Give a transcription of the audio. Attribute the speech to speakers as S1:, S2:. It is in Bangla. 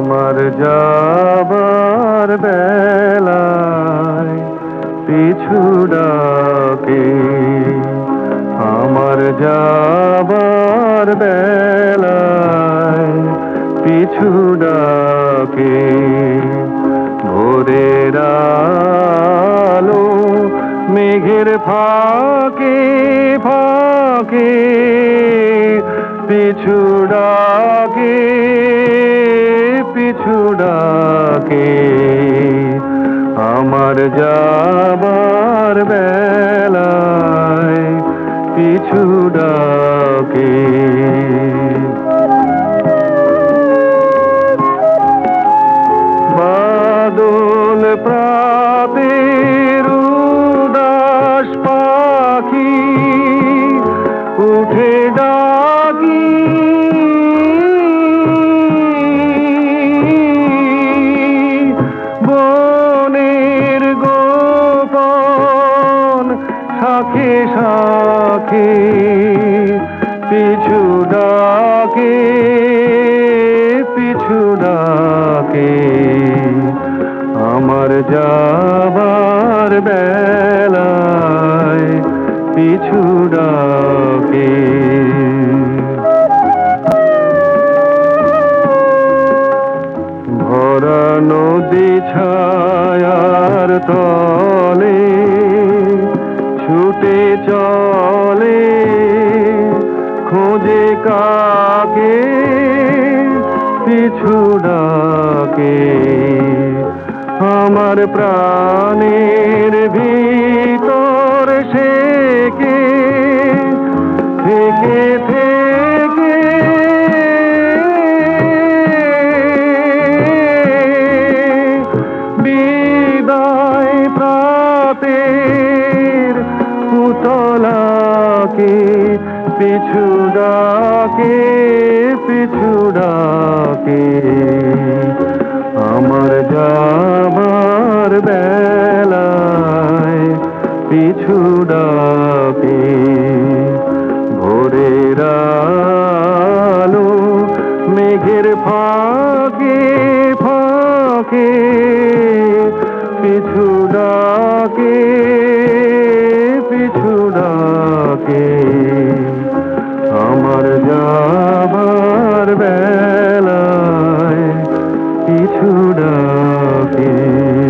S1: আমার যাবার বেলায় পিছু ডাকে, আমার যাবার বেলায় পিছু ডাকে। ভোরের আলো মেঘের ফাঁকে ফাঁকে পিছু ডাকে। আমার যাবার বেলায় পিছু ডাকে। শাখে শাখে পিছু ডাকে পিছু ডাকে। আমার যাবার বেলায় পিছু ডাকে। ভরা নদী ছায়ার তলে চলে খোঁজে কাকে? পিছু ডাকে আমার প্রাণের ভিতর সে কে? তোলাকে পিছু ডাকে পিছু ডাকে। আমার যাবার বেলায় পিছু ডাকে ভোরের মেঘের ফাঁকে ফাঁকে। কিছু ডাকে।